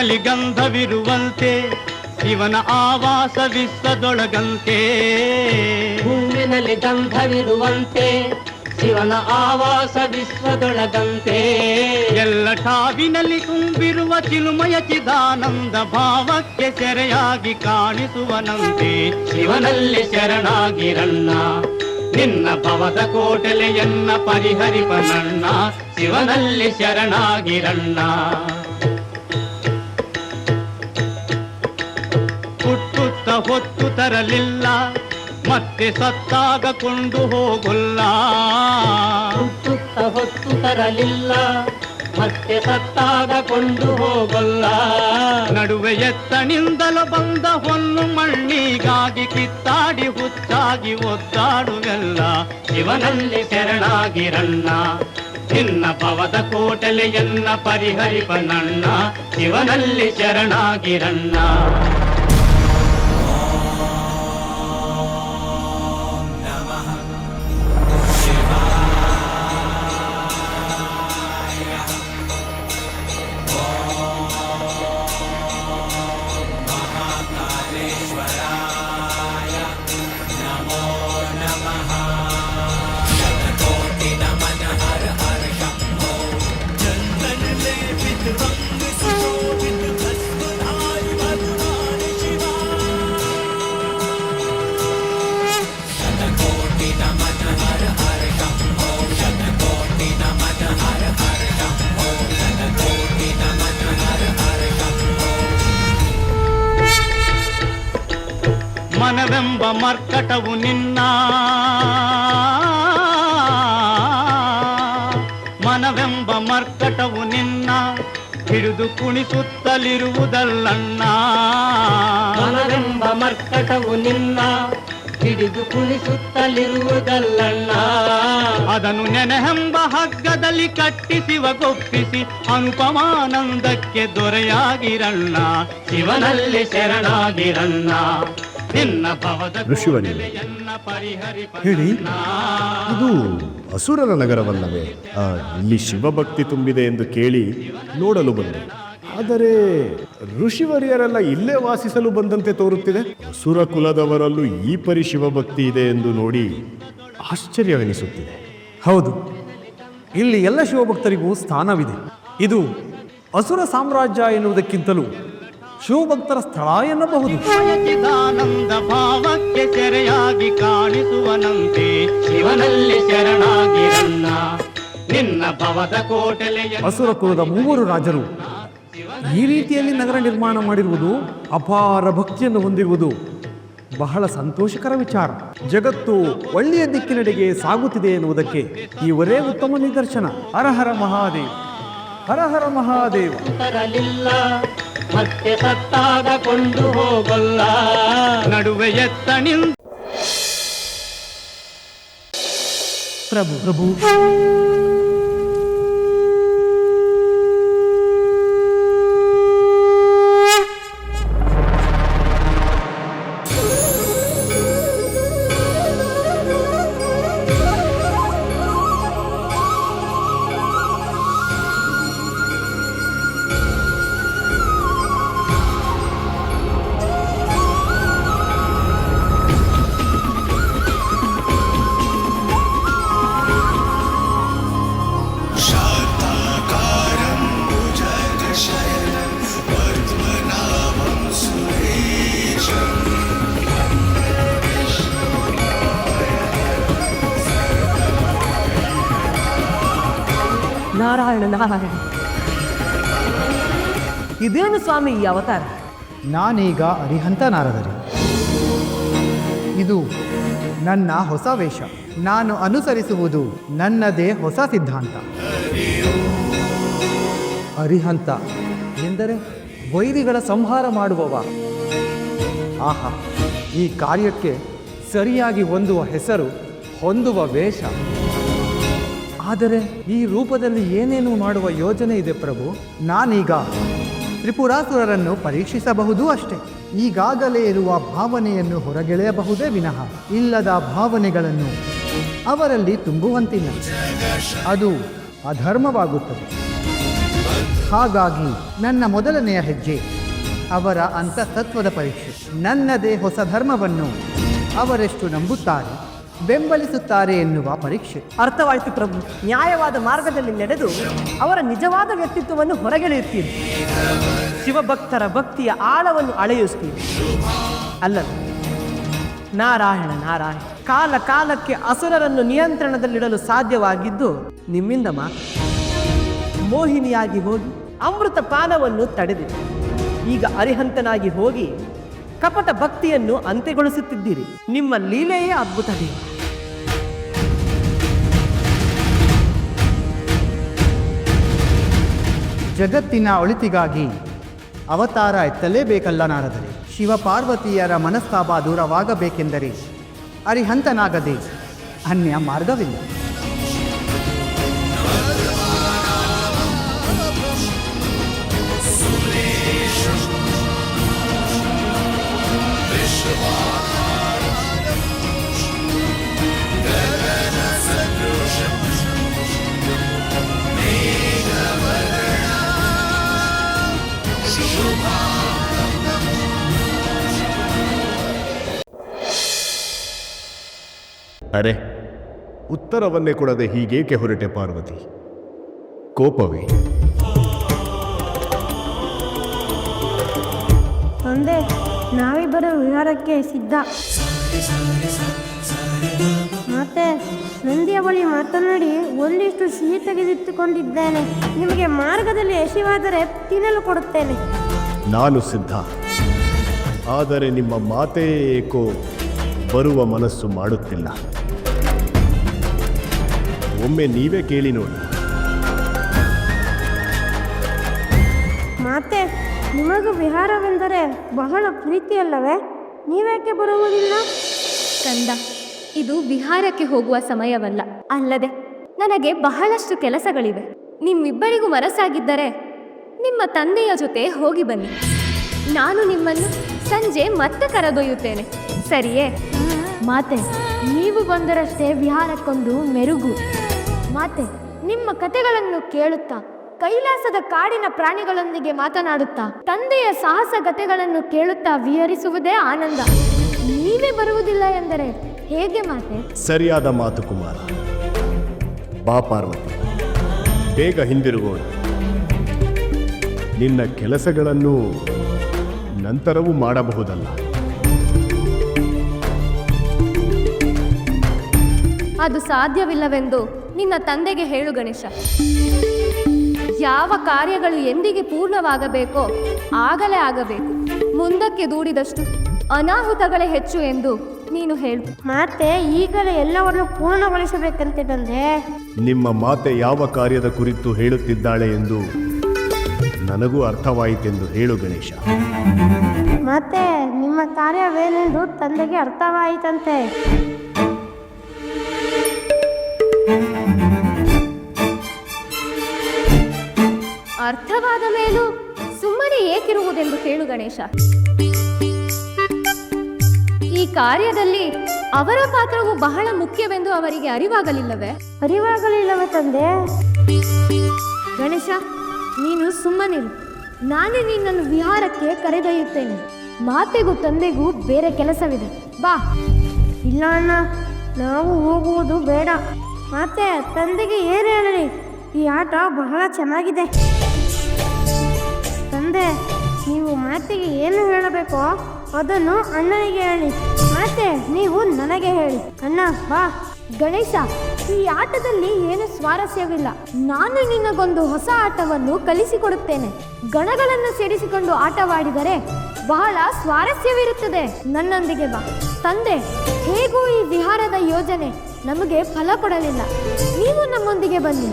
ಹೂವಿನಲ್ಲಿ ಗಂಧವಿರುವಂತೆ ಶಿವನ ಆವಾಸ ವಿಶ್ವದೊಳಗಂತೆ ಹೂವಿನಲ್ಲಿ ಗಂಧವಿರುವಂತೆ ಶಿವನ ಆವಾಸ ವಿಶ್ವದೊಳಗಂತೆ ಎಲ್ಲ ಠಾವಿನಲ್ಲಿ ತುಂಬಿರುವ ಚಿಲುಮಯ ಚಿದಾನಂದ ಭಾವಕ್ಕೆ ಸೆರೆಯಾಗಿ ಕಾಣಿಸುವನಂತೆ. ಶಿವನಲ್ಲಿ ಶರಣಾಗಿರಣ್ಣ ನಿನ್ನ ಭವದ ಕೋಟಲೆಯನ್ನ ಪರಿಹರಿಪನಣ್ಣ ಶಿವನಲ್ಲಿ ಶರಣಾಗಿರಣ್ಣ ಹೊತ್ತು ತರಲಿಲ್ಲ ಮತ್ತೆ ಸತ್ತಾಗ ಕೊಂಡು ಹೋಗುಲ್ಲ. ಸುತ್ತ ಹೊತ್ತು ತರಲಿಲ್ಲ ಮತ್ತೆ ಸತ್ತಾಗ ಕೊಂಡು ಹೋಗಲ್ಲ. ನಡುವೆ ಎತ್ತನಿಂದಲೂ ಬಂದ ಹೊನ್ನು ಮಣ್ಣಿಗಾಗಿ ಕಿತ್ತಾಡಿ ಹುಚ್ಚಾಗಿ ಒದ್ದಾಡುವೆಲ್ಲ. ಇವನಲ್ಲಿ ಶರಣಾಗಿರಣ್ಣ ನಿನ್ನ ಪವದ ಕೋಟಲೆಯನ್ನ ಪರಿಹರಿಪನಣ್ಣ ಇವನಲ್ಲಿ ಶರಣಾಗಿರಣ್ಣ ಮರ್ಕಟವು ನಿನ್ನ. ಮನವೆಂಬ ಮರ್ಕಟವು ನಿನ್ನ. ಹಿಡಿದು ಕುಣಿಸುತ್ತಲಿರುವುದಲ್ಲಣ್ಣ. ಮನವೆಂಬ ಮರ್ಕಟವು ನಿನ್ನ. ಹಿಡಿದು ಕುಣಿಸುತ್ತಲಿರುವುದಲ್ಲಣ್ಣ. ಅದನ್ನು ನೆನೆಹೆಂಬ ಹಗ್ಗದಲ್ಲಿ ಕಟ್ಟಿಸಿವ ಗೊಪ್ಪಿಸಿ ಅನುಪಮಾನಂದಕ್ಕೆ ದೊರೆಯಾಗಿರಣ್ಣ. ಶಿವನಲ್ಲಿ ಶರಣಾಗಿರಣ್ಣ. ಕೋಟಲೆಯನ್ನ ಹೇಳಿ. ಇದು ಅಸುರರ ನಗರವಲ್ಲವೇ? ಆ, ಇಲ್ಲಿ ಶಿವಭಕ್ತಿ ತುಂಬಿದೆ ಎಂದು ಕೇಳಿ ನೋಡಲು ಬಂದೆ. ಆದರೆ ಋಷಿವರಿಯರೆಲ್ಲ ಇಲ್ಲೇ ವಾಸಿಸಲು ಬಂದಂತೆ ತೋರುತ್ತಿದೆ. ಅಸುರ ಕುಲದವರಲ್ಲೂ ಈ ಪರಿ ಶಿವಭಕ್ತಿ ಇದೆ ಎಂದು ನೋಡಿ ಆಶ್ಚರ್ಯವೆನಿಸುತ್ತಿದೆ. ಹೌದು. ಇಲ್ಲಿ ಎಲ್ಲ ಶಿವಭಕ್ತರಿಗೂ ಸ್ಥಾನವಿದೆ. ಇದು ಅಸುರ ಸಾಮ್ರಾಜ್ಯ ಎನ್ನುವುದಕ್ಕಿಂತಲೂ ಶಿವಭಕ್ತರ ಸ್ಥಳ ಎನ್ನಬಹುದು. ಚಿದಾನಂದ ಭಾವಕ್ಕೆ ಸೆರೆಯಾಗಿ ಕಾಣಿಸುವನಂತೆ ಶಿವನಲ್ಲಿ ಶರಣಾಗಿರಣ್ಣ. ನಿನ್ನ ಭವದ ಕೋಟಲೆಯ ಅಸುರ ಕುಲದ ಮೂವರು ರಾಜರು. ಈ ರೀತಿಯಲ್ಲಿ ನಗರ ನಿರ್ಮಾಣ ಮಾಡಿರುವುದು ಅಪಾರ ಭಕ್ತಿಯನ್ನು ಹೊಂದಿರುವುದು. ಬಹಳ ಸಂತೋಷಕರ ವಿಚಾರ. ಜಗತ್ತು ಒಳ್ಳೆಯ ದಿಕ್ಕಿನೆಡೆಗೆ ಸಾಗುತ್ತಿದೆ ಎನ್ನುವುದಕ್ಕೆ ಇವರೇ ಉತ್ತಮ ನಿದರ್ಶನ. ಹರಹರ ಮಹಾದೇವ. ಹರಹರ ಮಹಾದೇವ. ಮತ್ತೆ ಸತ್ತಾಗ ಕೊಂಡು ಹೋಗಲ್ಲ. ನಡುವೆ ಎತ್ತನಿಂದ ಪ್ರಭು ಪ್ರಭು. ನಾರಾಯಣ ಇದೇನು ಸ್ವಾಮಿ ಈ ಅವತಾರ? ನಾನೀಗ ಅರಿಹಂತ ನಾರದರಿ. ಇದು ನನ್ನ ಹೊಸ ವೇಷ. ನಾನು ಅನುಸರಿಸುವುದು ನನ್ನದೇ ಹೊಸ ಸಿದ್ಧಾಂತ. ಅರಿಹಂತ ಎಂದರೆ ವೈರಿಗಳ ಸಂಹಾರ ಮಾಡುವವ. ಆಹಾ, ಈ ಕಾರ್ಯಕ್ಕೆ ಸರಿಯಾಗಿ ಹೊಂದುವ ಹೆಸರು ಹೊಂದುವ ವೇಷ. ಆದರೆ ಈ ರೂಪದಲ್ಲಿ ಏನೇನು ಮಾಡುವ ಯೋಜನೆ ಇದೆ ಪ್ರಭು? ನಾನೀಗ ತ್ರಿಪುರಾಸುರರನ್ನು ಪರೀಕ್ಷಿಸಬಹುದು ಅಷ್ಟೆ. ಈಗಾಗಲೇ ಇರುವ ಭಾವನೆಯನ್ನು ಹೊರಗೆಳೆಯಬಹುದೇ ವಿನಃ. ಇಲ್ಲದ ಭಾವನೆಗಳನ್ನು ಅವರಲ್ಲಿ ತುಂಬುವಂತಿಲ್ಲ. ಅದು ಅಧರ್ಮವಾಗುತ್ತದೆ. ಹಾಗಾಗಿ ನನ್ನ ಮೊದಲನೆಯ ಹೆಜ್ಜೆ ಅವರ ಅಂತಸತ್ವದ ಪರೀಕ್ಷೆ. ನನ್ನದೇ ಹೊಸ ಧರ್ಮವನ್ನು ಅವರೆಷ್ಟು ನಂಬುತ್ತಾರೆ? ಬೆಂಬಲಿಸುತ್ತಾರೆ ಎನ್ನುವ ಪರೀಕ್ಷೆ. ಅರ್ಥವಾಯಿತು ಪ್ರಭು. ನ್ಯಾಯವಾದ ಮಾರ್ಗದಲ್ಲಿ ನಡೆದು ಅವರ ನಿಜವಾದ ವ್ಯಕ್ತಿತ್ವವನ್ನು ಹೊರಗೆಳೆಯುತ್ತೀರಿ. ಶಿವಭಕ್ತರ ಭಕ್ತಿಯ ಆಳವನ್ನು ಅಳೆಯುತ್ತೀರಿ. ಅಲ್ಲ ನಾರಾಯಣ ನಾರಾಯಣ, ಕಾಲ ಕಾಲಕ್ಕೆ ಅಸುರರನ್ನು ನಿಯಂತ್ರಣದಲ್ಲಿಡಲು ಸಾಧ್ಯವಾಗಿದ್ದು ನಿಮ್ಮಿಂದ ಮಾತ್ರ. ಮೋಹಿನಿಯಾಗಿ ಹೋಗಿ ಅಮೃತ ಪಾನವನ್ನು ತಡೆದಿದೆ ಈಗ ಅರಿಹಂತನಾಗಿ ಹೋಗಿ ಕಪಟ ಭಕ್ತಿಯನ್ನು ಅಂತ್ಯಗೊಳಿಸುತ್ತಿದ್ದೀರಿ. ನಿಮ್ಮ ಲೀಲೆಯೇ ಅದ್ಭುತ ಜಗತ್ತಿನ ಒಳಿತಿಗಾಗಿ ಅವತಾರ ಎತ್ತಲೇಬೇಕಲ್ಲ ನಾರದರೆ. ಶಿವಪಾರ್ವತಿಯರ ಮನಸ್ತಾಪ ದೂರವಾಗಬೇಕೆಂದರೆ ಅರಿಹಂತನಾಗದೆ ಅನ್ಯ ಮಾರ್ಗವಿಲ್ಲ. ಅರೆ ಉತ್ತರವನ್ನೇ ಕೊಡದೆ ಹೀಗೇಕೆ ಹೊರಟೆ ಪಾರ್ವತಿ? ಕೋಪವೇ? ತಂದೆ ನಾವಿಬ್ಬರು ವಿಹಾರಕ್ಕೆ ಸಿದ್ಧ. ಮತ್ತೆ ನಂದಿಯ ಬಳಿ ಮಾತನಾಡಿ ಒಂದಿಷ್ಟು ಸಿಹಿ ತೆಗೆದಿಟ್ಟುಕೊಂಡಿದ್ದೇನೆ. ನಿಮಗೆ ಮಾರ್ಗದಲ್ಲಿ ಯಶಿವಾದರೆ ತಿನ್ನಲು ಕೊಡುತ್ತೇನೆ. ನಾನು ಸಿದ್ಧ. ಆದರೆ ನಿಮ್ಮ ಮಾತೇ ಏಕೋ ಬರುವ ಮನಸ್ಸು ಮಾಡುತ್ತಿಲ್ಲ. ಒಮ್ಮೆ ನೀವೇ ಕೇಳಿ ನೋಡಿ. ಮಾತೆ ನಿಮಗೂ ವಿಹಾರವೆಂದರೆ ಬಹಳ ಪ್ರೀತಿಯಲ್ಲವೇ? ನೀವೇಕೆ ಬರುವುದಿಲ್ಲ? ಕಂದ ಇದು ವಿಹಾರಕ್ಕೆ ಹೋಗುವ ಸಮಯವಲ್ಲ. ಅಲ್ಲದೆ ನನಗೆ ಬಹಳಷ್ಟು ಕೆಲಸಗಳಿವೆ. ನಿಮ್ಮಿಬ್ಬರಿಗೂ ಮನಸ್ಸಾಗಿದ್ದರೆ ನಿಮ್ಮ ತಂದೆಯ ಜೊತೆ ಹೋಗಿ ಬನ್ನಿ. ನಾನು ನಿಮ್ಮನ್ನು ಸಂಜೆ ಮತ್ತೆ ಕರೆದೊಯ್ಯುತ್ತೇನೆ. ಸರಿಯೇ? ಮಾತೆ ನೀವು ಬಂದರಷ್ಟೇ ವಿಹಾರಕ್ಕೊಂದು ಮೆರುಗು. ಮಾತೆ ನಿಮ್ಮ ಕತೆಗಳನ್ನು ಕೇಳುತ್ತಾ ಕೈಲಾಸದ ಕಾಡಿನ ಪ್ರಾಣಿಗಳೊಂದಿಗೆ ಮಾತನಾಡುತ್ತಾ ತಂದೆಯ ಸಾಹಸ ಕತೆಗಳನ್ನು ಕೇಳುತ್ತಾ ವಿಹರಿಸುವುದೇ ಆನಂದ. ನೀವೇ ಬರುವುದಿಲ್ಲ ಎಂದರೆ ಹೇಗೆ ಮಾತೆ? ಸರಿಯಾದ ಮಾತು ಕುಮಾರ. ಬಾ ಪಾರ್ವತಿ ಬೇಗ ಹಿಂದಿರುಗೋಣ. ನಿನ್ನ ಕೆಲಸಗಳನ್ನು ನಂತರವೂ ಮಾಡಬಹುದಲ್ಲ. ಅದು ಸಾಧ್ಯವಿಲ್ಲವೆಂದು ನಿನ್ನ ತಂದೆಗೆ ಹೇಳು ಗಣೇಶ. ಯಾವ ಕಾರ್ಯಗಳು ಎಂದಿಗೆ ಪೂರ್ಣವಾಗಬೇಕೋ ಆಗಲೇ ಆಗಬೇಕು. ಮುಂದಕ್ಕೆ ದೂಡಿದಷ್ಟು ಅನಾಹುತಗಳೇ ಹೆಚ್ಚು ಎಂದು ನೀನು ಹೇಳು. ಮಾತೆ ಈಗಲೇ ಎಲ್ಲವನ್ನು ಪೂರ್ಣಗೊಳಿಸಬೇಕಂತೆ ತಂದೆ. ನಿಮ್ಮ ಮಾತೆ ಯಾವ ಕಾರ್ಯದ ಕುರಿತು ಹೇಳುತ್ತಿದ್ದಾಳೆ ಎಂದು ನನಗೂ ಅರ್ಥವಾಯಿತೆಂದು ಹೇಳು ಗಣೇಶ. ಮತ್ತೆ ನಿಮ್ಮ ಕಾರ್ಯವೇನೆಂದು ತಂದೆಗೆ ಅರ್ಥವಾಯಿತಂತೆ. ಅರ್ಥವಾದ ಮೇಲೂ ಸುಮ್ಮನೆ ಏಕಿರುವುದೆಂದು ಕೇಳು ಗಣೇಶ. ಈ ಕಾರ್ಯದಲ್ಲಿ ಅವರ ಪಾತ್ರವು ಬಹಳ ಮುಖ್ಯವೆಂದು ಅವರಿಗೆ ಅರಿವಾಗಲಿಲ್ಲವೇ? ಅರಿವಾಗಲಿಲ್ಲವೇ ತಂದೆ. ಗಣೇಶ ನೀನು ಸುಮ್ಮನಿರು. ನಾನೇ ನಿನ್ನನ್ನು ವಿಹಾರಕ್ಕೆ ಕರೆದೊಯ್ಯುತ್ತೇನೆ. ಮಾತೆಗೂ ತಂದೆಗೂ ಬೇರೆ ಕೆಲಸವಿದೆ. ಬಾ. ಇಲ್ಲ ಅಣ್ಣ ನಾವು ಹೋಗುವುದು ಬೇಡ. ಮಾತೆ ತಂದೆಗೆ ಏನು ಹೇಳಲಿ? ಈ ಆಟ ಬಹಳ ಚೆನ್ನಾಗಿದೆ. ತಂದೆ, ನೀವು ಮಾತಿಗೆ ಏನು ಹೇಳಬೇಕೋ ಅದನ್ನು ಅಣ್ಣನಿಗೆ ಹೇಳಿ. ಮತ್ತೆ ನೀವು ನನಗೆ ಹೇಳಿ. ಅಣ್ಣ, ಬಾ. ಗಣೇಶ, ಈ ಆಟದಲ್ಲಿ ಏನು ಸ್ವಾರಸ್ಯವಿಲ್ಲ. ನಾನು ನಿನಗೊಂದು ಹೊಸ ಆಟವನ್ನು ಕಲಿಸಿಕೊಡುತ್ತೇನೆ. ಗಣಗಳನ್ನು ಸೇರಿಸಿಕೊಂಡು ಆಟವಾಡಿದರೆ ಬಹಳ ಸ್ವಾರಸ್ಯವಿರುತ್ತದೆ. ನನ್ನೊಂದಿಗೆ ಬಾ. ತಂದೆ, ಹೇಗೂ ಈ ವಿಹಾರದ ಯೋಜನೆ ನಮಗೆ ಫಲ ಕೊಡಲಿಲ್ಲ. ನೀವು ನಮ್ಮೊಂದಿಗೆ ಬನ್ನಿ.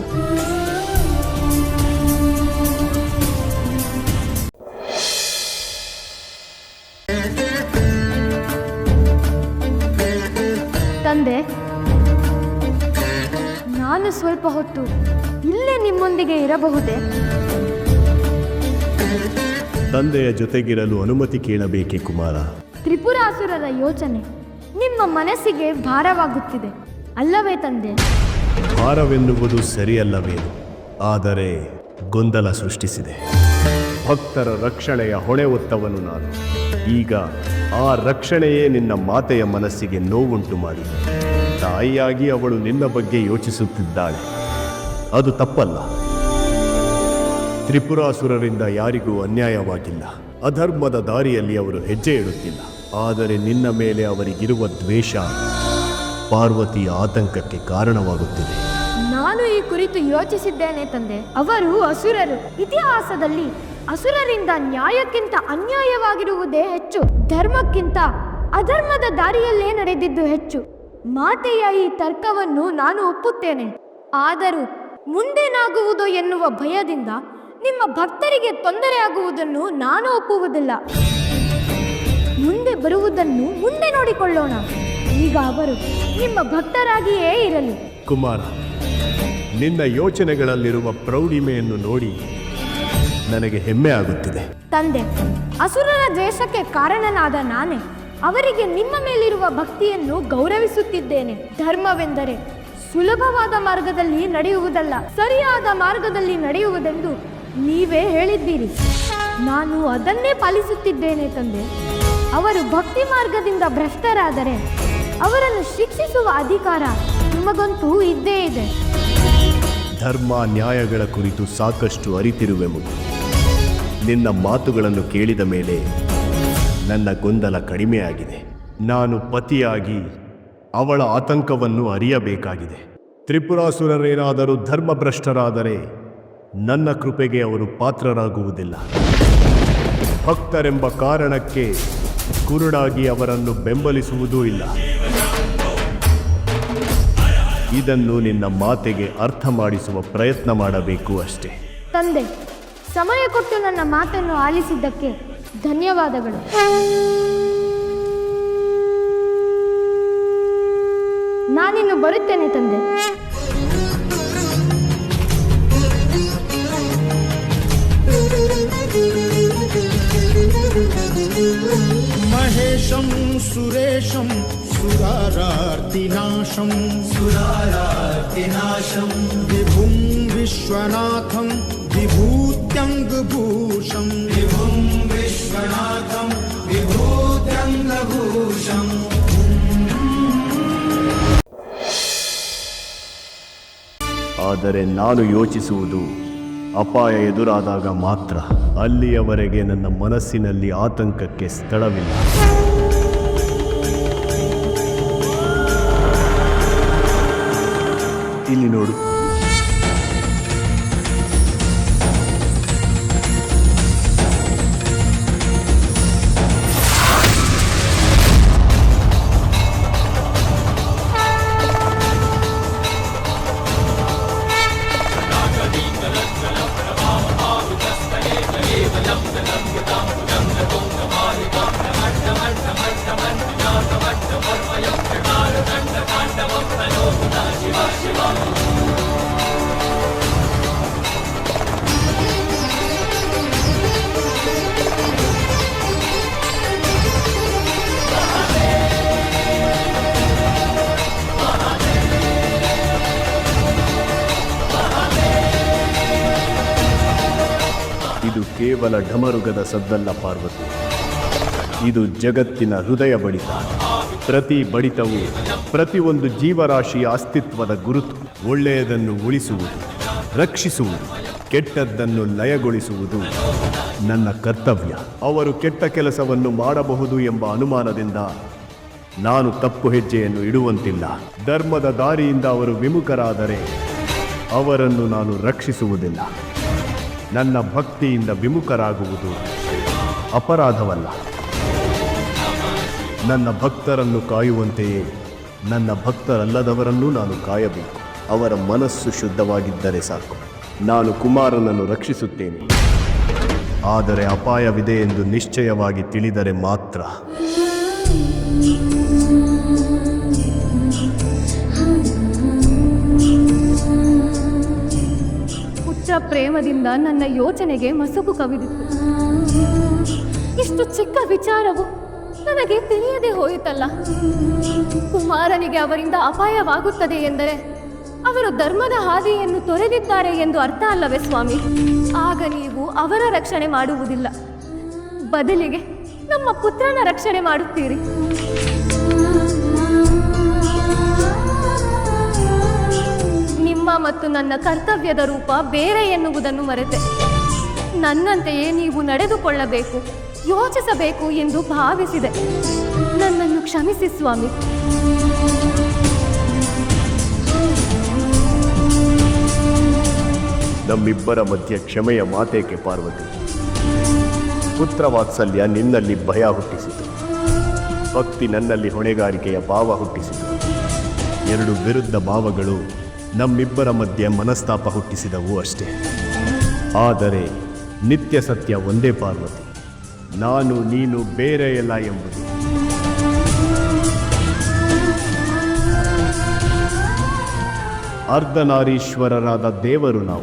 ತಂದೆ ನಾನು ಸ್ವಲ್ಪ ಹೊತ್ತು ಇಲ್ಲೇ ನಿಮ್ಮೊಂದಿಗೆ ಇರಬಹುದೇ? ತಂದೆಯ ಜೊತೆಗಿರಲು ಅನುಮತಿ ಕೇಳಬೇಕೆ ಕುಮಾರ? ತ್ರಿಪುರಾಸುರರ ಯೋಚನೆ ನಿಮ್ಮ ಮನಸ್ಸಿಗೆ ಭಾರವಾಗುತ್ತಿದೆ ಅಲ್ಲವೇ ತಂದೆ? ಭಾರವೆನ್ನುವುದು ಸರಿಯಲ್ಲವೇ? ಆದರೆ ಗೊಂದಲ ಸೃಷ್ಟಿಸಿದೆ. ಭಕ್ತರ ರಕ್ಷಣೆಯ ಹೊಣೆ ಹೊತ್ತವನು ನಾನು. ಈಗ ಆ ರಕ್ಷಣೆಯೇ ನಿನ್ನ ಮಾತೆಯ ಮನಸ್ಸಿಗೆ ನೋವುಂಟು ಮಾಡಿದೆ ತಾಯಿಯಾಗಿ ಅವಳು ನಿನ್ನ ಬಗ್ಗೆ ಯೋಚಿಸುತ್ತಿದ್ದಾಳೆ. ಅದು ತಪ್ಪಲ್ಲ. ತ್ರಿಪುರಾಸುರರಿಂದ ಯಾರಿಗೂ ಅನ್ಯಾಯವಾಗಿಲ್ಲ. ಅಧರ್ಮದ ದಾರಿಯಲ್ಲಿ ಅವರು ಹೆಜ್ಜೆ ಇಡುತ್ತಿಲ್ಲ. ಆದರೆ ನಿನ್ನ ಮೇಲೆ ಅವರಿಗಿರುವ ದ್ವೇಷ ಪಾರ್ವತಿಯ ಆತಂಕಕ್ಕೆ ಕಾರಣವಾಗುತ್ತಿದೆ. ನಾನು ಈ ಕುರಿತು ಯೋಚಿಸಿದ್ದೇನೆ ತಂದೆ. ಅವರು ಅಸುರರು. ಇತಿಹಾಸದಲ್ಲಿ ಅಸುರರಿಂದ ನ್ಯಾಯಕ್ಕಿಂತ ಅನ್ಯಾಯವಾಗಿರುವುದೇ ಹೆಚ್ಚು. ಧರ್ಮಕ್ಕಿಂತ ಅಧರ್ಮದ ದಾರಿಯಲ್ಲೇ ನಡೆದಿದ್ದು ಹೆಚ್ಚು. ಮಾತೆಯ ಈ ತರ್ಕವನ್ನು ನಾನು ಒಪ್ಪುತ್ತೇನೆ. ಆದರೂ ಮುಂದೇನಾಗುವುದು ಎನ್ನುವ ಭಯದಿಂದ ನಿಮ್ಮ ಭಕ್ತರಿಗೆ ತೊಂದರೆಯಾಗುವುದನ್ನು ನಾನು ಒಪ್ಪುವುದಿಲ್ಲ. ಮುಂದೆ ಬರುವುದನ್ನು ಮುಂದೆ ನೋಡಿಕೊಳ್ಳೋಣ. ಈಗ ಅವರು ನಿಮ್ಮ ಭಕ್ತರಾಗಿಯೇ ಇರಲಿ. ಕುಮಾರ ನಿನ್ನ ಯೋಚನೆಗಳಲ್ಲಿರುವ ಪ್ರೌಢಿಮೆಯನ್ನು ನೋಡಿ ನನಗೆ ಹೆಮ್ಮೆ ಆಗುತ್ತಿದೆ. ತಂದೆ ಅಸುರರ ದ್ವೇಷಕ್ಕೆ ಕಾರಣನಾದ ನಾನೇ. ಅವರಿಗೆ ನಿಮ್ಮ ಮೇಲಿರುವ ಭಕ್ತಿಯನ್ನು ಗೌರವಿಸುತ್ತಿದ್ದೇನೆ. ಧರ್ಮವೆಂದರೆ ಸುಲಭವಾದ ಮಾರ್ಗದಲ್ಲಿ ನಡೆಯುವುದಲ್ಲ, ಸರಿಯಾದ ಮಾರ್ಗದಲ್ಲಿ ನಡೆಯುವುದೆಂದು ನೀವೇ ಹೇಳಿದ್ದೀರಿ. ನಾನು ಅದನ್ನೇ ಪಾಲಿಸುತ್ತಿದ್ದೇನೆ ತಂದೆ. ಅವರು ಭಕ್ತಿ ಮಾರ್ಗದಿಂದ ಭ್ರಷ್ಟರಾದರೆ ಅವರನ್ನು ಶಿಕ್ಷಿಸುವ ಅಧಿಕಾರ ನಿಮಗಂತೂ ಇದ್ದೇ ಇದೆ. ಧರ್ಮ ನ್ಯಾಯಗಳ ಕುರಿತು ಸಾಕಷ್ಟು ಅರಿತಿರುವೆ ಮಗು ನಿನ್ನ ಮಾತುಗಳನ್ನು ಕೇಳಿದ ಮೇಲೆ ನನ್ನ ಗೊಂದಲ ಕಡಿಮೆಯಾಗಿದೆ. ನಾನು ಪತಿಯಾಗಿ ಅವಳ ಆತಂಕವನ್ನು ಅರಿಯಬೇಕಾಗಿದೆ. ತ್ರಿಪುರಾಸುರರೇನಾದರೂ ಧರ್ಮಭ್ರಷ್ಟರಾದರೆ ನನ್ನ ಕೃಪೆಗೆ ಅವರು ಪಾತ್ರರಾಗುವುದಿಲ್ಲ. ಭಕ್ತರೆಂಬ ಕಾರಣಕ್ಕೆ ಕುರುಡಾಗಿ ಅವರನ್ನು ಬೆಂಬಲಿಸುವುದೂ ಇಲ್ಲ. ಇದನ್ನು ನಿನ್ನ ಮಾತೆಗೆ ಅರ್ಥ ಮಾಡಿಸುವ ಪ್ರಯತ್ನ ಮಾಡಬೇಕು ಅಷ್ಟೇ. ತಂದೆ, ಸಮಯ ಕೊಟ್ಟು ನನ್ನ ಮಾತನ್ನು ಆಲಿಸಿದ್ದಕ್ಕೆ ಧನ್ಯವಾದಗಳು ನಾನಿನ್ನು ಬರುತ್ತೇನೆ ತಂದೆ महेशं सुरेशं सुरारार्तिनाशं सुरारार्तिनाशं विभुं विश्वनाथं विभूत्यङ्गभूषं विभुं विश्वनाथं विभूत्यङ्गभूषम् ಆದರೆ ನಾನು ಯೋಚಿಸುವುದು ಅಪಾಯ ಎದುರಾದಾಗ ಮಾತ್ರ ಅಲ್ಲಿಯವರೆಗೆ ನನ್ನ ಮನಸ್ಸಿನಲ್ಲಿ ಆತಂಕಕ್ಕೆ ಸ್ಥಳವಿಲ್ಲ ಇಲ್ಲಿ ನೋಡು ಕೇವಲ ಢಮರುಗದ ಸದ್ದಲ್ಲ ಪಾರ್ವತಿ. ಇದು ಜಗತ್ತಿನ ಹೃದಯ ಬಡಿತ. ಪ್ರತಿ ಬಡಿತವು ಪ್ರತಿಯೊಂದು ಜೀವರಾಶಿಯ ಅಸ್ತಿತ್ವದ ಗುರುತು. ಒಳ್ಳೆಯದನ್ನು ಉಳಿಸುವುದು, ರಕ್ಷಿಸುವುದು, ಕೆಟ್ಟದ್ದನ್ನು ಲಯಗೊಳಿಸುವುದು ನನ್ನ ಕರ್ತವ್ಯ. ಅವರು ಕೆಟ್ಟ ಕೆಲಸವನ್ನು ಮಾಡಬಹುದು ಎಂಬ ಅನುಮಾನದಿಂದ ನಾನು ತಪ್ಪು ಹೆಜ್ಜೆಯನ್ನು ಇಡುವಂತಿಲ್ಲ. ಧರ್ಮದ ದಾರಿಯಿಂದ ಅವರು ವಿಮುಖರಾದರೆ ಅವರನ್ನು ನಾನು ರಕ್ಷಿಸುವುದಿಲ್ಲ. ನನ್ನ ಭಕ್ತಿಯಿಂದ ವಿಮುಖರಾಗುವುದು ಅಪರಾಧವಲ್ಲ. ನನ್ನ ಭಕ್ತರನ್ನು ಕಾಯುವಂತೆಯೇ ನನ್ನ ಭಕ್ತರಲ್ಲದವರನ್ನೂ ನಾನು ಕಾಯಬೇಕು. ಅವರ ಮನಸ್ಸು ಶುದ್ಧವಾಗಿದ್ದರೆ ಸಾಕು. ನಾನು ಕುಮಾರನನ್ನು ರಕ್ಷಿಸುತ್ತೇನೆ. ಆದರೆ ಅಪಾಯವಿದೆ ಎಂದು ನಿಶ್ಚಯವಾಗಿ ತಿಳಿದರೆ ಮಾತ್ರ. ಪ್ರೇಮದಿಂದ ನನ್ನ ಯೋಚನೆಗೆ ಮಸುಕು ಕವಿದಿತ್ತು. ಇಷ್ಟು ಚಿಕ್ಕ ವಿಚಾರವು ನನಗೆ ತಿಳಿಯದೆ ಹೋಯಿತಲ್ಲ. ಕುಮಾರನಿಗೆ ಅವರಿಂದ ಅಪಾಯವಾಗುತ್ತದೆ ಎಂದರೆ ಅವರು ಧರ್ಮದ ಹಾದಿಯನ್ನು ತೊರೆದಿದ್ದಾರೆ ಎಂದು ಅರ್ಥ ಅಲ್ಲವೇ ಸ್ವಾಮಿ? ಆಗ ನೀವು ಅವರ ರಕ್ಷಣೆ ಮಾಡುವುದಿಲ್ಲ. ಬದಲಿಗೆ ನಮ್ಮ ಪುತ್ರನ ರಕ್ಷಣೆ ಮಾಡುತ್ತೀರಿ. ಮತ್ತು ನನ್ನ ಕರ್ತವ್ಯದ ರೂಪ ಬೇರೆ ಎನ್ನುವುದನ್ನು ಮರೆತೆ. ನನ್ನಂತೆಯೇ ನೀವು ನಡೆದುಕೊಳ್ಳಬೇಕು, ಯೋಚಿಸಬೇಕು ಎಂದು ಭಾವಿಸಿದೆ. ನನ್ನನ್ನು ಕ್ಷಮಿಸಿ ಸ್ವಾಮಿ. ನಮ್ಮಿಬ್ಬರ ಮಧ್ಯೆ ಕ್ಷಮೆಯ ಮಾತೇಕೆ ಪಾರ್ವತಿ? ಪುತ್ರ ವಾತ್ಸಲ್ಯ ನಿನ್ನಲ್ಲಿ ಭಯ ಹುಟ್ಟಿಸಿತು. ಭಕ್ತಿ ನನ್ನಲ್ಲಿ ಹೊಣೆಗಾರಿಕೆಯ ಭಾವ ಹುಟ್ಟಿಸಿತು. ಎರಡು ವಿರುದ್ಧ ಭಾವಗಳು ನಮ್ಮಿಬ್ಬರ ಮಧ್ಯೆ ಮನಸ್ತಾಪ ಹುಟ್ಟಿಸಿದವು ಅಷ್ಟೇ. ಆದರೆ ನಿತ್ಯ ಸತ್ಯ ಒಂದೇ ಪಾರ್ವತಿ. ನಾನು, ನೀನು ಬೇರೆಯಲ್ಲ ಎಂಬುದು. ಅರ್ಧನಾರೀಶ್ವರರಾದ ದೇವರು ನಾವು.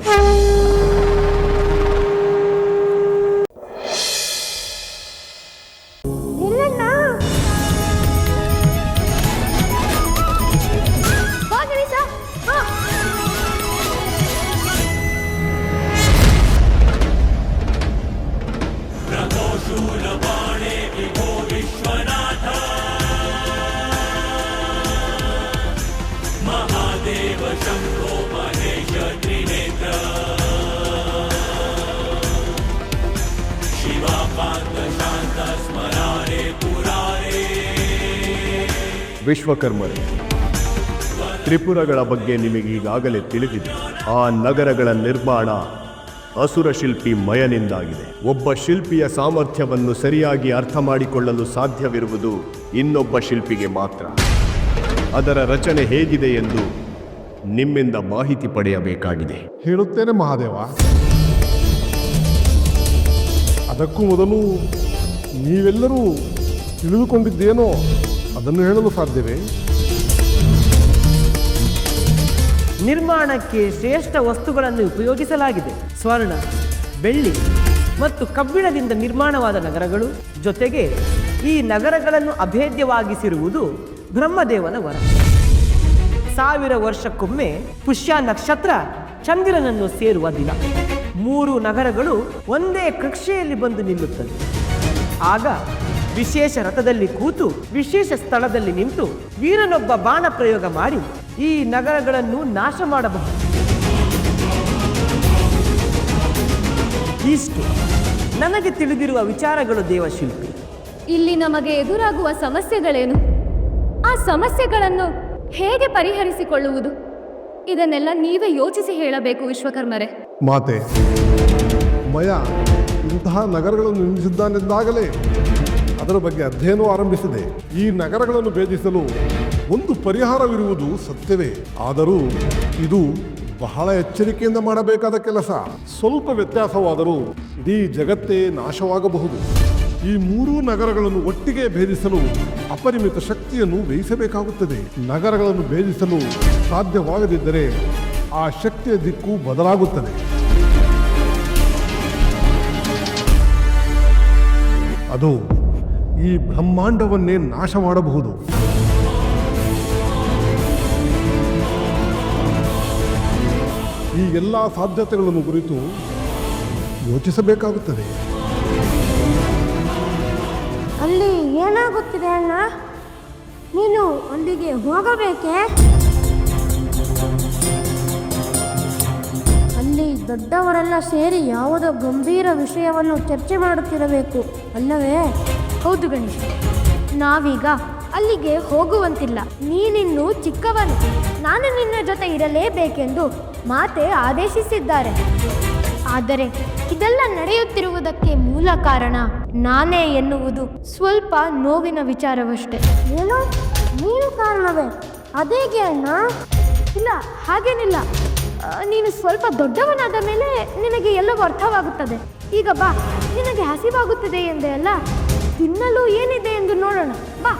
ವಿಶ್ವಕರ್ಮರೇ, ತ್ರಿಪುರಗಳ ಬಗ್ಗೆ ನಿಮಗೆ ಈಗಾಗಲೇ ತಿಳಿದಿದೆ. ಆ ನಗರಗಳ ನಿರ್ಮಾಣ ಅಸುರ ಶಿಲ್ಪಿ ಮಯನಿಂದಾಗಿದೆ. ಒಬ್ಬ ಶಿಲ್ಪಿಯ ಸಾಮರ್ಥ್ಯವನ್ನು ಸರಿಯಾಗಿ ಅರ್ಥ ಮಾಡಿಕೊಳ್ಳಲು ಸಾಧ್ಯವಿರುವುದು ಇನ್ನೊಬ್ಬ ಶಿಲ್ಪಿಗೆ ಮಾತ್ರ. ಅದರ ರಚನೆ ಹೇಗಿದೆ ಎಂದು ನಿಮ್ಮಿಂದ ಮಾಹಿತಿ ಪಡೆಯಬೇಕಾಗಿದೆ. ಹೇಳುತ್ತೇನೆ ಮಹಾದೇವ. ಅದಕ್ಕೂ ಮೊದಲು ನೀವೆಲ್ಲರೂ ತಿಳಿದುಕೊಂಡಿದ್ದೇನೋ? ಅದನ್ನು ಹೇಳಲು ಸಾಧ್ಯವೇ? ನಿರ್ಮಾಣಕ್ಕೆ ಶ್ರೇಷ್ಠ ವಸ್ತುಗಳನ್ನು ಉಪಯೋಗಿಸಲಾಗಿದೆ. ಸ್ವರ್ಣ, ಬೆಳ್ಳಿ ಮತ್ತು ಕಬ್ಬಿಣದಿಂದ ನಿರ್ಮಾಣವಾದ ನಗರಗಳು. ಜೊತೆಗೆ ಈ ನಗರಗಳನ್ನು ಅಭೇದ್ಯವಾಗಿಸಿರುವುದು ಬ್ರಹ್ಮದೇವನ ವರ. ಸಾವಿರ ವರ್ಷಕ್ಕೊಮ್ಮೆ ಪುಷ್ಯ ನಕ್ಷತ್ರ ಚಂದಿರನನ್ನು ಸೇರುವ ದಿನ. ಮೂರು ನಗರಗಳು ಒಂದೇ ಕಕ್ಷೆಯಲ್ಲಿ ಬಂದು ನಿಲ್ಲುತ್ತವೆ. ಆಗ ವಿಶೇಷ ರಥದಲ್ಲಿ ಕೂತು ವಿಶೇಷ ಸ್ಥಳದಲ್ಲಿ ನಿಂತು ವೀರನೊಬ್ಬ ಬಾಣ ಪ್ರಯೋಗ ಮಾಡಿ ಈ ನಗರಗಳನ್ನು ನಾಶ ಮಾಡಬಹುದು. ಇಷ್ಟು ನನಗೆ ತಿಳಿದಿರುವ ವಿಚಾರಗಳು ದೇವಶಿಲ್ಪಿ. ಇಲ್ಲಿ ನಮಗೆ ಎದುರಾಗುವ ಸಮಸ್ಯೆಗಳೇನು? ಆ ಸಮಸ್ಯೆಗಳನ್ನು ಹೇಗೆ ಪರಿಹರಿಸಿಕೊಳ್ಳುವುದು? ಇದನ್ನೆಲ್ಲ ನೀವೇ ಯೋಚಿಸಿ ಹೇಳಬೇಕು ವಿಶ್ವಕರ್ಮರೇ. ಮಾತೆ ಮಯ ಇಂತಹ ನಗರಗಳನ್ನು ನಿರ್ಮಿಸಿದ್ದಾನೆಂದಾಗಲೇ ಅದರ ಬಗ್ಗೆ ಅಧ್ಯಯನ ಆರಂಭಿಸಿದೆ. ಈ ನಗರಗಳನ್ನು ಭೇದಿಸಲು ಒಂದು ಪರಿಹಾರವಿರುವುದು ಸತ್ಯವೇ. ಆದರೂ ಇದು ಬಹಳ ಎಚ್ಚರಿಕೆಯಿಂದ ಮಾಡಬೇಕಾದ ಕೆಲಸ. ಸ್ವಲ್ಪ ವ್ಯತ್ಯಾಸವಾದರೂ ಇಡೀ ಜಗತ್ತೇ ನಾಶವಾಗಬಹುದು. ಈ ಮೂರೂ ನಗರಗಳನ್ನು ಒಟ್ಟಿಗೆ ಭೇದಿಸಲು ಅಪರಿಮಿತ ಶಕ್ತಿಯನ್ನು ವ್ಯಯಿಸಬೇಕಾಗುತ್ತದೆ. ನಗರಗಳನ್ನು ಭೇದಿಸಲು ಸಾಧ್ಯವಾಗದಿದ್ದರೆ ಆ ಶಕ್ತಿಯ ದಿಕ್ಕು ಬದಲಾಗುತ್ತದೆ. ಅದು ಈ ಬ್ರಹ್ಮಾಂಡವನ್ನೇ ನಾಶ ಮಾಡಬಹುದು. ಈ ಎಲ್ಲ ಸಾಧ್ಯತೆಗಳನ್ನು ಕುರಿತು ಯೋಚಿಸಬೇಕಾಗುತ್ತದೆ. ಅಲ್ಲಿ ಏನಾಗುತ್ತಿದೆ ಅಣ್ಣ? ನೀನು ಅಲ್ಲಿಗೆ ಹೋಗಬೇಕೆ? ಅಲ್ಲಿ ದೊಡ್ಡವರೆಲ್ಲ ಸೇರಿ ಯಾವುದೋ ಗಂಭೀರ ವಿಷಯವನ್ನು ಚರ್ಚೆ ಮಾಡುತ್ತಿರಬೇಕು, ಅಲ್ಲವೇ? ಹೌದು ಗಣೇಶ. ನಾವೀಗ ಅಲ್ಲಿಗೆ ಹೋಗುವಂತಿಲ್ಲ. ನೀನಿನ್ನು ಚಿಕ್ಕವನು. ನಾನು ನಿನ್ನ ಜೊತೆ ಇರಲೇಬೇಕೆಂದು ಮಾತೆ ಆದೇಶಿಸಿದ್ದಾರೆ. ಆದರೆ ಇದೆಲ್ಲ ನಡೆಯುತ್ತಿರುವುದಕ್ಕೆ ಮೂಲ ಕಾರಣ ನಾನೇ ಎನ್ನುವುದು ಸ್ವಲ್ಪ ನೋವಿನ ವಿಚಾರವಷ್ಟೇ. ಏನು? ನೀನು ಕಾರಣವೇ? ಅದೇಗೆ ಅಣ್ಣ? ಇಲ್ಲ ಹಾಗೇನಿಲ್ಲ. ನೀನು ಸ್ವಲ್ಪ ದೊಡ್ಡವನಾದ ಮೇಲೆ ನಿನಗೆ ಎಲ್ಲವೂ ಅರ್ಥವಾಗುತ್ತದೆ. ಈಗ ಬಾ ನಿನಗೆ ಹಸಿವಾಗುತ್ತದೆ ಎಂದೇ ಅಲ್ಲ? ತಿನ್ನಲು ಏನಿದೆ ಎಂದು ನೋಡೋಣ. ಬಾ.